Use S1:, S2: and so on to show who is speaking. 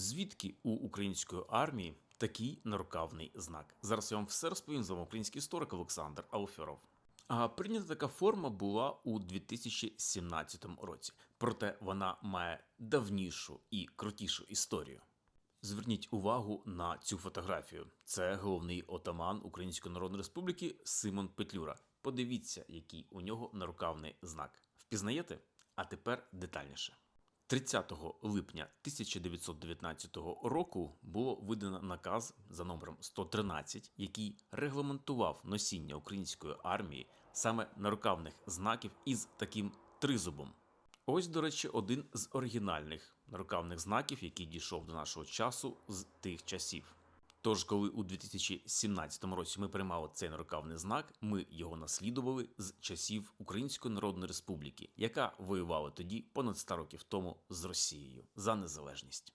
S1: Звідки у української армії такий нарукавний знак? Зараз я вам все розповім з вами український історик Олександр Алферов. А прийнята така форма була у 2017 році, проте вона має давнішу і крутішу історію. Зверніть увагу на цю фотографію. Це головний отаман Української Народної Республіки Симон Петлюра. Подивіться, який у нього нарукавний знак. Впізнаєте? А тепер детальніше. 30 липня 1919 року було видано наказ за номером 113, який регламентував носіння української армії саме нарукавних знаків із таким тризубом. Ось, до речі, один з оригінальних нарукавних знаків, який дійшов до нашого часу з тих часів. Тож, коли у 2017 році ми приймали цей нарукавний знак, ми його наслідували з часів Української Народної Республіки, яка воювала тоді понад 100 років тому з Росією за незалежність.